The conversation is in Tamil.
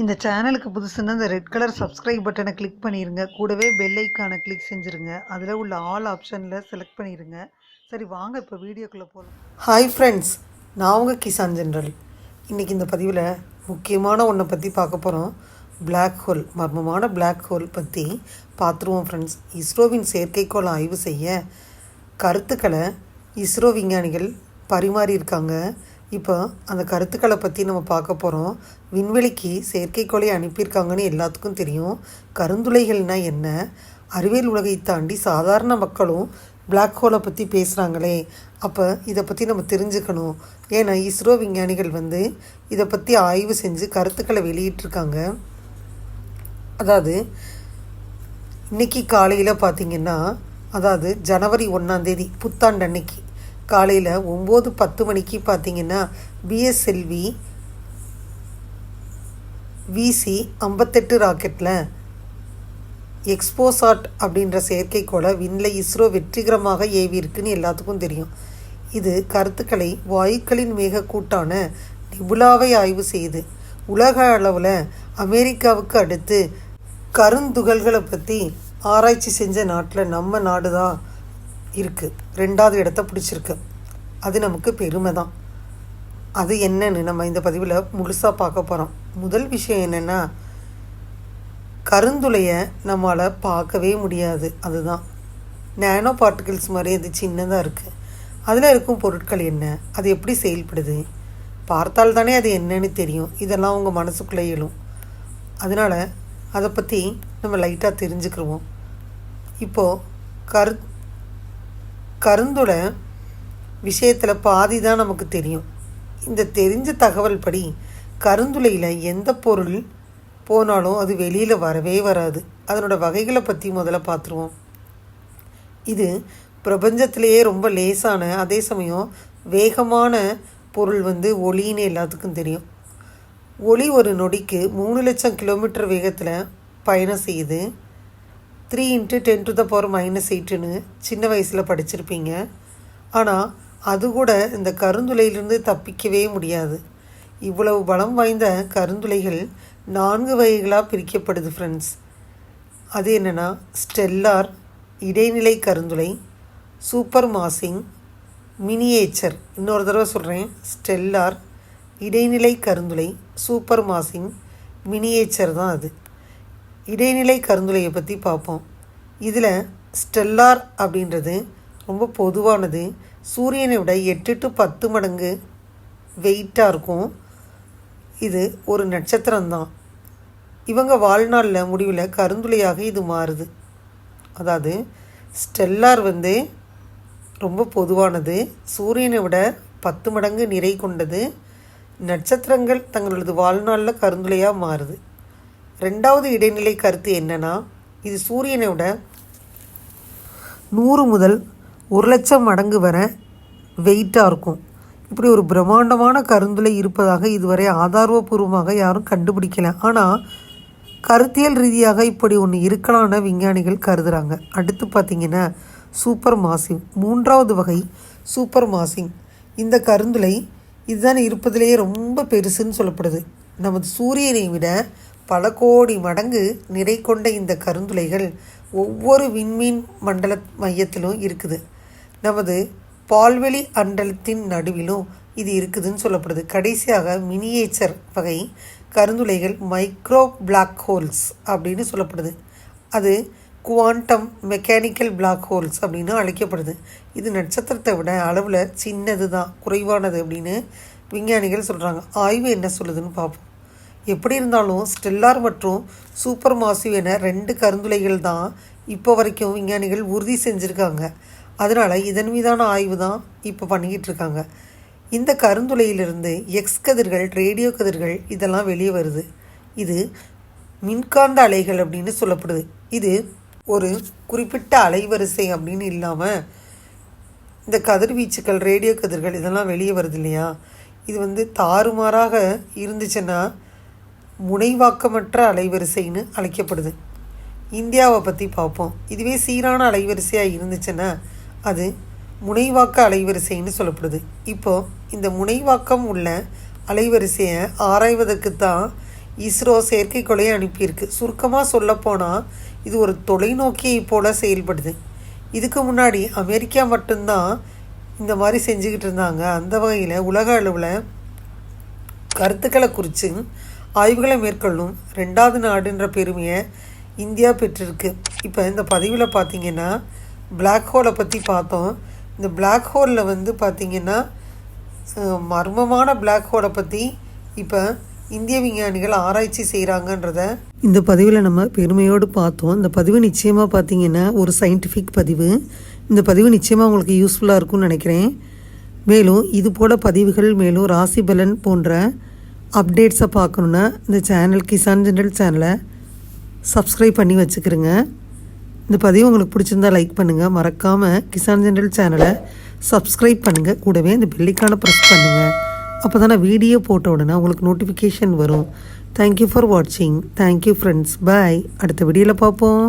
இந்த சேனலுக்கு புதுசுன்னா இந்த ரெட் கலர் சப்ஸ்கிரைப் பட்டனை கிளிக் பண்ணிடுங்க கூடவே பெல் ஐக்கானை கிளிக் செஞ்சுருங்க. அதில் உள்ள ஆல் ஆப்ஷனில் செலக்ட் பண்ணிடுங்க சரி வாங்க இப்போ வீடியோக்குள்ளே போகலாம் ஹாய் ஃப்ரெண்ட்ஸ் நான் உங்கள் கிசான் ஜென்ரல் இன்றைக்கி இந்த பதிவில் முக்கியமான ஒன்றை பற்றி பார்க்க போகிறோம் பிளாக் ஹோல் மர்மமான பிளாக் ஹோல் பற்றி பார்த்துருவோம் ஃப்ரெண்ட்ஸ் இஸ்ரோவின் செயற்கைக்கோள் ஆய்வு செய்ய கருத்துக்களை இஸ்ரோ விஞ்ஞானிகள் பரிமாறியிருக்காங்க. இப்போ அந்த கருத்துக்களை பற்றி நம்ம பார்க்க போகிறோம் விண்வெளிக்கு செயற்கைக்கோளை அனுப்பியிருக்காங்கன்னு எல்லாத்துக்கும் தெரியும். கருந்துளைகள்னால் என்ன? அறிவியல் உலகை தாண்டி சாதாரண மக்களும் பிளாக் ஹோலை பற்றி பேசுகிறாங்களே அப்போ இதை பற்றி நம்ம தெரிஞ்சுக்கணும். ஏன்னா இஸ்ரோ விஞ்ஞானிகள் வந்து இதை பற்றி ஆய்வு செஞ்சு கருத்துக்களை வெளியிட்டிருக்காங்க. அதாவது இன்னைக்கு காலையில் பார்த்திங்கன்னா அதாவது ஜனவரி ஒன்றாந்தேதி புத்தாண்டு அன்னைக்கு காலையில் ஒம்பது பத்து மணிக்கு பார்த்தீங்கன்னா பிஎஸ்எல்வி விசி ஐம்பத்தெட்டு ராக்கெட்டில் எக்ஸ்போசாட் அப்படின்ற செயற்கைக்கோளை விண்ணில் இஸ்ரோ வெற்றிகரமாக ஏவி இருக்குன்னு எல்லாத்துக்கும் தெரியும். இது கருத்துக்களை வாயுக்களின் மேகக்கூட்டான நிபுலாவை ஆய்வு செய்யுது உலக அளவில் அமெரிக்காவுக்கு அடுத்து கருந்துகள்களை பற்றி ஆராய்ச்சி செஞ்ச நாட்டில் நம்ம நாடு தான் இருக்குது ரெண்டாவது இடத்த பிடிச்சிருக்கு. அது நமக்கு பெருமை தான். அது என்னன்னு நம்ம இந்த பதிவில் முழுசாக பார்க்க போகிறோம் முதல் விஷயம் என்னென்னா கருந்துளையை நம்மளால் பார்க்கவே முடியாது. அதுதான். நேனோ பார்ட்டிகிள்ஸ் மாதிரி அது சின்னதாக இருக்குது அதில் இருக்கும் பொருட்கள் என்ன? அது எப்படி செயல்படுது? பார்த்தால் தானே அது என்னன்னு தெரியும். இதெல்லாம் உங்கள் மனசுக்குள்ளே எழும். அதனால் அதை பற்றி நம்ம லைட்டாக தெரிஞ்சுக்கிருவோம். இப்போது கரு கருந்துளை விஷயத்தில் பாதி தான் நமக்கு தெரியும். இந்த தெரிஞ்ச தகவல் படி கருந்துளையில் எந்த பொருள் போனாலும் அது வெளியில் வரவே வராது. அதனோட வகைகளை பற்றி முதல்ல பார்த்துருவோம் இது பிரபஞ்சத்திலேயே ரொம்ப லேசான அதே சமயம் வேகமான பொருள் வந்து ஒளின்னு எல்லாத்துக்கும் தெரியும். ஒளி ஒரு நொடிக்கு மூணு லட்சம் கிலோமீட்டர் வேகத்தில் பயணம் செய்யுது. Three into ten to the power minus எயிட்டுன்னு சின்ன வயசில் படிச்சிருப்பீங்க. ஆனால் அது கூட இந்த கருந்துளையிலிருந்து தப்பிக்கவே முடியாது. இவ்வளவு பலம் வாய்ந்த கருந்துளைகள் நான்கு வகைகளாக பிரிக்கப்படுது ஃப்ரெண்ட்ஸ் அது என்னென்னா ஸ்டெல்லார் இடைநிலை கருந்துளை சூப்பர் மாசிங் மினியேச்சர் இன்னொரு தடவை சொல்கிறேன் ஸ்டெல்லார் இடைநிலை கருந்துளை சூப்பர் மாசிங் மினியேச்சர் தான் அது. இடைநிலை கருந்துளையை பற்றி பார்ப்போம் இதில் ஸ்டெல்லார் அப்படின்றது ரொம்ப பொதுவானது. சூரியனை விட எட்டு டு பத்து மடங்கு வெயிட்டாக இருக்கும். இது ஒரு நட்சத்திரம்தான். இவங்க வாழ்நாளில் முடிவில் கருந்துளையாக இது மாறுது. அதாவது ஸ்டெல்லார் வந்து ரொம்ப பொதுவானது. சூரியனை விட பத்து மடங்கு நிறை கொண்டது நட்சத்திரங்கள் தங்களது வாழ்நாளில் கருந்துளையாக மாறுது. ரெண்டாவது இடைநிலை கருத்து என்னென்னா இது சூரியனை விட நூறு முதல் ஒரு லட்சம் மடங்கு வரை வெயிட்டாக இருக்கும். இப்படி ஒரு பிரம்மாண்டமான கருந்துளை இருப்பதாக இதுவரை ஆதாரபூர்வமாக யாரும் கண்டுபிடிக்கல. ஆனால் கருத்தியல் ரீதியாக இப்படி ஒன்று இருக்கலாம்னு விஞ்ஞானிகள் கருதுகிறாங்க அடுத்து பார்த்திங்கன்னா சூப்பர் மாசிங் மூன்றாவது வகை சூப்பர் மாசிங் இந்த கருந்துளை இதுதான் இருப்பதிலேயே ரொம்ப பெருசுன்னு சொல்லப்படுது. நமது சூரியனை விட பல கோடி மடங்கு நிறை கொண்ட இந்த கருந்துளைகள் ஒவ்வொரு விண்மீன் மண்டல மையத்திலும் இருக்குது. நமது பால்வெளி அண்டலத்தின் நடுவிலும் இது இருக்குதுன்னு சொல்லப்படுது. கடைசியாக மினியேச்சர் வகை கருந்துளைகள் மைக்ரோ பிளாக் ஹோல்ஸ் அப்படின்னு சொல்லப்படுது. அது குவாண்டம் மெக்கானிக்கல் பிளாக் ஹோல்ஸ் அப்படின்னு அழைக்கப்படுது. இது நட்சத்திரத்தை விட அளவில் சின்னது தான் குறைவானது அப்படின்னு விஞ்ஞானிகள் சொல்கிறாங்க ஆய்வு என்ன சொல்லுதுன்னு பார்ப்போம். எப்படி இருந்தாலும் ஸ்டெல்லார் மற்றும் சூப்பர் மாசிவ் என ரெண்டு கருந்துளைகள் தான் இப்போ வரைக்கும் விஞ்ஞானிகள் உறுதி செஞ்சுருக்காங்க. அதனால் இதன் மீதான ஆய்வு தான் இப்போ பண்ணிக்கிட்டு இருக்காங்க. இந்த கருந்துளையிலிருந்து எக்ஸ் கதிர்கள் ரேடியோ கதிர்கள் இதெல்லாம் வெளியே வருது. இது மின்காந்த அலைகள் அப்படின்னு சொல்லப்படுது. இது ஒரு குறிப்பிட்ட அலைவரிசை அப்படின்னு இல்லாமல் இந்த கதிர்வீச்சுக்கள் ரேடியோ கதிர்கள் இதெல்லாம் வெளியே வருது இல்லையா? இது வந்து தாறுமாறாக இருந்துச்சுன்னா முனைவாக்கமற்ற அலைவரிசைன்னு அழைக்கப்படுது. இந்தியாவை பற்றி பார்ப்போம் இதுவே சீரான அலைவரிசையாக இருந்துச்சுன்னா அது முனைவாக்க அலைவரிசைன்னு சொல்லப்படுது. இப்போது இந்த முனைவாக்கம் உள்ள அலைவரிசையை ஆராய்வதற்கு தான் இஸ்ரோ செயற்கைக்கோளையை அனுப்பியிருக்கு. சுருக்கமாக சொல்லப்போனால் இது ஒரு தொலைநோக்கியை போல் செயல்படுது. இதுக்கு முன்னாடி அமெரிக்கா மட்டும்தான் இந்த மாதிரி செஞ்சுக்கிட்டு இருந்தாங்க. அந்த வகையில் உலக அளவில் கருத்துக்களை குறித்து ஆய்வுகளை மேற்கொள்ளும் ரெண்டாவது நாடுன்ற பெருமையை இந்தியா பெற்றிருக்கு. இப்போ இந்த பதிவில் பார்த்தீங்கன்னா பிளாக் ஹோலை பற்றி பார்த்தோம். இந்த பிளாக் ஹோலில் வந்து பார்த்திங்கன்னா மர்மமான பிளாக் ஹோலை பற்றி இப்போ இந்திய விஞ்ஞானிகள் ஆராய்ச்சி செய்கிறாங்கன்றத இந்த பதிவில் நம்ம பெருமையோடு பார்த்தோம். இந்த பதிவு நிச்சயமாக பார்த்தீங்கன்னா ஒரு சயின்டிஃபிக் பதிவு. இந்த பதிவு நிச்சயமாக உங்களுக்கு யூஸ்ஃபுல்லாக இருக்கும்னு நினைக்கிறேன். மேலும் இது போல் பதிவுகள் மேலும் ராசி பலன் போன்ற அப்டேட்ஸை பார்க்கணுன்னா இந்த சேனல் கிசான் ஜென்ரல் சேனலை சப்ஸ்கிரைப் பண்ணி வச்சுக்கிறேங்க. இந்த பதிவு உங்களுக்கு பிடிச்சிருந்தா லைக் பண்ணுங்கள் மறக்காமல் கிசான் ஜென்ரல் சேனலை சப்ஸ்கிரைப் பண்ணுங்கள் கூடவே இந்த பெல்லிக்கான ப்ரெஸ் பண்ணுங்கள் அப்போ தானே வீடியோ போட்ட உடனே உங்களுக்கு நோட்டிஃபிகேஷன் வரும். தேங்க்யூ ஃபார் வாட்சிங் தேங்க்யூ ஃப்ரெண்ட்ஸ் பாய் அடுத்த வீடியோவில் பார்ப்போம்.